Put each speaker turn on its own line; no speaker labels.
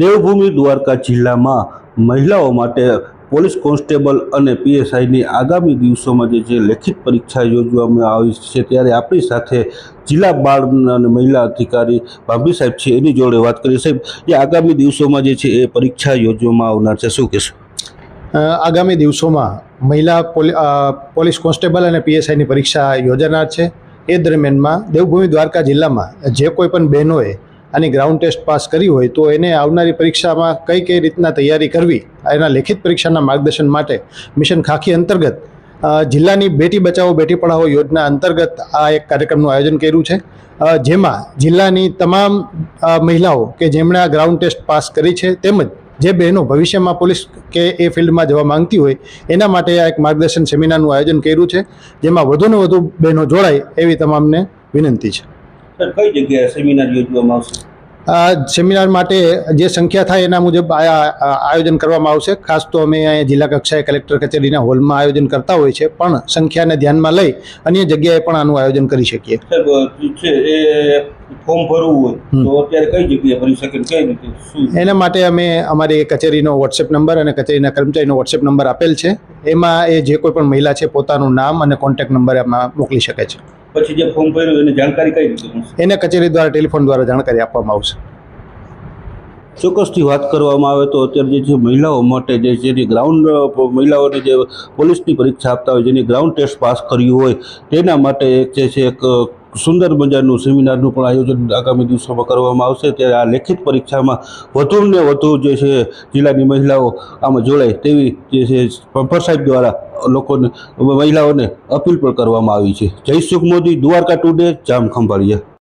દેવભૂમિ દ્વારકા જિલ્લામાં મહિલાઓ માટે પોલીસ કોન્સ્ટેબલ અને પીએસઆઈની આગામી દિવસોમાં જે જે લેખિત પરીક્ષા યોજવામાં આવી છે ત્યારે આપણી સાથે જિલ્લા બાળ અને મહિલા અધિકારી ભાભી સાહેબ છે. એની જોડે વાત કરી સાહેબ, એ આગામી દિવસોમાં જે છે એ પરીક્ષા યોજવામાં આવનાર છે. શું કહેશો?
આગામી દિવસોમાં મહિલા પોલીસ કોન્સ્ટેબલ અને પીએસઆઈની પરીક્ષા યોજાનાર છે. એ દરમિયાનમાં દેવભૂમિ દ્વારકા જિલ્લામાં જે કોઈ પણ બહેનોએ આની ગ્રાઉન્ડ ટેસ્ટ પાસ કરી હોય તો એને આવનારી પરીક્ષામાં કઈ કઈ રીતના તૈયારી કરવી, એના લેખિત પરીક્ષાના માર્ગદર્શન માટે મિશન ખાખી અંતર્ગત જિલ્લાની બેટી બચાવો, બેટી પઢાઓ યોજના અંતર્ગત આ એક કાર્યક્રમનું આયોજન કર્યું છે. જેમાં જિલ્લાની તમામ મહિલાઓ કે જેમણે આ ગ્રાઉન્ડ ટેસ્ટ પાસ કરી છે તેમજ જે બહેનો ભવિષ્યમાં પોલીસ કે એ ફિલ્ડમાં જવા માંગતી હોય એના માટે આ એક માર્ગદર્શન સેમિનારનું આયોજન કર્યું છે, જેમાં વધુને વધુ બહેનો જોડાય એવી તમામને વિનંતી છે.
સર કઈ જગ્યાએ સેમિનાર યોજવામાં આવશે?
આ સેમિનાર માટે જે સંખ્યા થાય એના મુજબ આયોજન કરવામાં આવશે. ખાસ તો અમે અહીંયા જિલ્લા કક્ષાએ કલેક્ટર કચેરીના હોલમાં આયોજન કરતા હોય છે પણ સંખ્યાને ધ્યાનમાં લઈ અન્ય જગ્યાએ પણ આનું આયોજન કરી શકીએ.
ફોર્મ ભરવું હોય તો અત્યારે કઈ જગ્યાએ ભરી શકે કઈ રીતે? શું?
એના માટે અમે અમારી કચેરીનો વોટ્સએપ નંબર અને કચેરીના કર્મચારીનો વોટ્સએપ નંબર આપેલ છે. એમાં એ જે કોઈ પણ મહિલા છે પોતાનું નામ અને કોન્ટેક્ટ નંબર એમાં મોકલી શકે છે.
પછી જે ફોર્મ ભર્યું એની જાણકારી કઈ રીતે
એને કચેરી દ્વારા ટેલિફોન દ્વારા જાણકારી આપવામાં આવશે.
ચોક્કસથી વાત કરવામાં આવે તો અત્યારે જે મહિલાઓ માટે જે જેની ગ્રાઉન્ડ મહિલાઓને જે પોલીસની પરીક્ષા આપતા હોય જેની ગ્રાઉન્ડ ટેસ્ટ પાસ કર્યું હોય તેના માટે એક જે છે એક સુંદર મજાનું સેમિનારનું પણ આયોજન આગામી દિવસોમાં કરવામાં આવશે. ત્યારે આ લેખિત પરીક્ષામાં વધુને વધુ જે છે જિલ્લાની મહિલાઓ આમાં જોડાય તેવી જે છે પંપર સાહેબ દ્વારા લોકોને, મહિલાઓને અપીલ પણ કરવામાં આવી છે. જય સુખ મોદી, દ્વારકા ટુડે જામ ખંભાળિયા